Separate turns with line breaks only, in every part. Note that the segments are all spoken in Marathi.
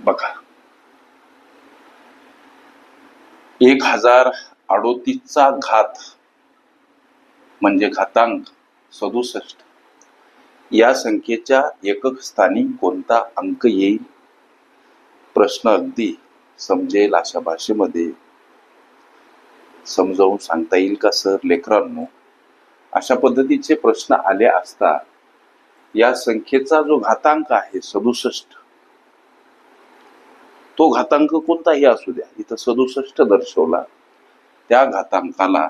बघा. एक हजार अडोतीसचा घात म्हणजे घातांक सदुसष्ट. या संख्येच्या एकक स्थानी कोणता अंक येईल? प्रश्न अगदी समजेल अशा भाषेमध्ये. समजावून सांगता येईल का सर लेकरांनो? अशा पद्धतीचे प्रश्न आले असता या संख्येचा जो घातांक आहे सदुसष्ट तो घातांक कोणताही असू द्या. इथं सदुसष्ट दर्शवला. त्या घातांकाला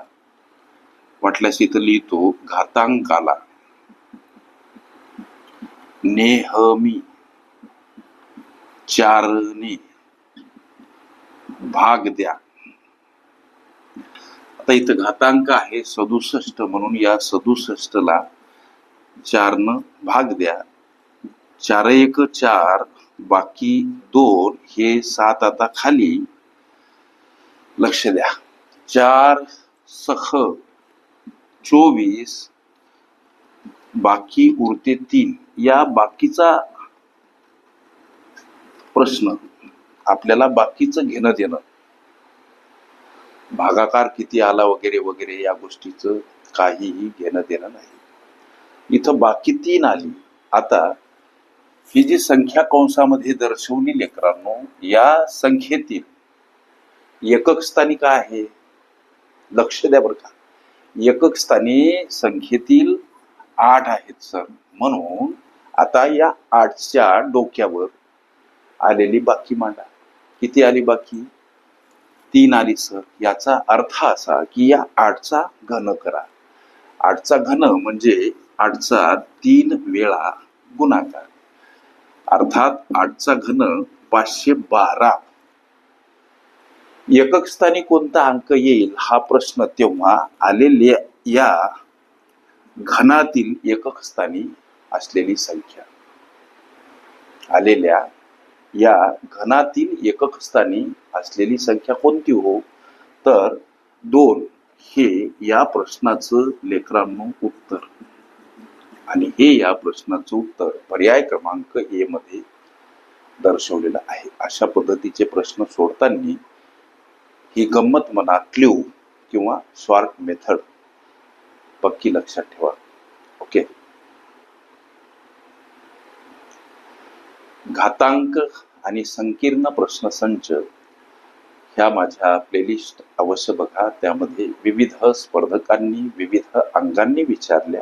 वाटल्यास इथं लिहितो घातांकाला. नेहमी. चारने. भाग द्या. आता इथं घातांक आहे सदुसष्ट म्हणून या सदुसष्टला चारनं भाग द्या. चार एक चार बाकी दोन हे सात आता खाली. लक्ष द्या. चार सख चोवीस बाकी उरते तीन. या बाकीचा प्रश्न आपल्याला बाकीचं घेणं देणं. भागाकार किती आला वगैरे वगैरे या गोष्टीचं काहीही घेणं देणं नाही. इथं बाकी तीन आली. आता ही जी संख्या कंसामध्ये दर्शवली लेकरांनो या संख्येतील एकक स्थानी काय आहे? लक्ष द्या बरं का. एकक स्थानी संख्येतील आठ आहेत सर म्हणून आता या आठच्या डोक्यावर आलेली बाकी मांडा. किती आली बाकी? तीन आली सर याचा अर्थ असा की या आठचा घन करा. आठचा घन म्हणजे आठचा तीन वेळा गुणाकार. अर्थात आठचा घन पाचशे बारा. एकक स्थानी कोणता अंक येईल हा प्रश्न तेव्हा आलेले या घनातील एकक स्थानी असलेली संख्या. आलेल्या या घनातील एकक स्थानी असलेली संख्या कोणती हो? तर दोन हे या प्रश्नाचं लेकरांनो उत्तर. आणि हे या प्रश्नाचं उत्तर पर्याय क्रमांक ए मध्ये दर्शवलेलं आहे. अशा पद्धतीचे प्रश्न सोडताना ही गंमत म्हणा क्ल्यू किंवा स्वार्ट मेथड पक्की लक्षात ठेवा. ओके? घातांक आणि संकीर्ण प्रश्नसंच ह्या माझ्या प्लेलिस्ट अवश्य बघा. त्यामध्ये विविध स्पर्धकांनी विविध अंगांनी विचारल्या.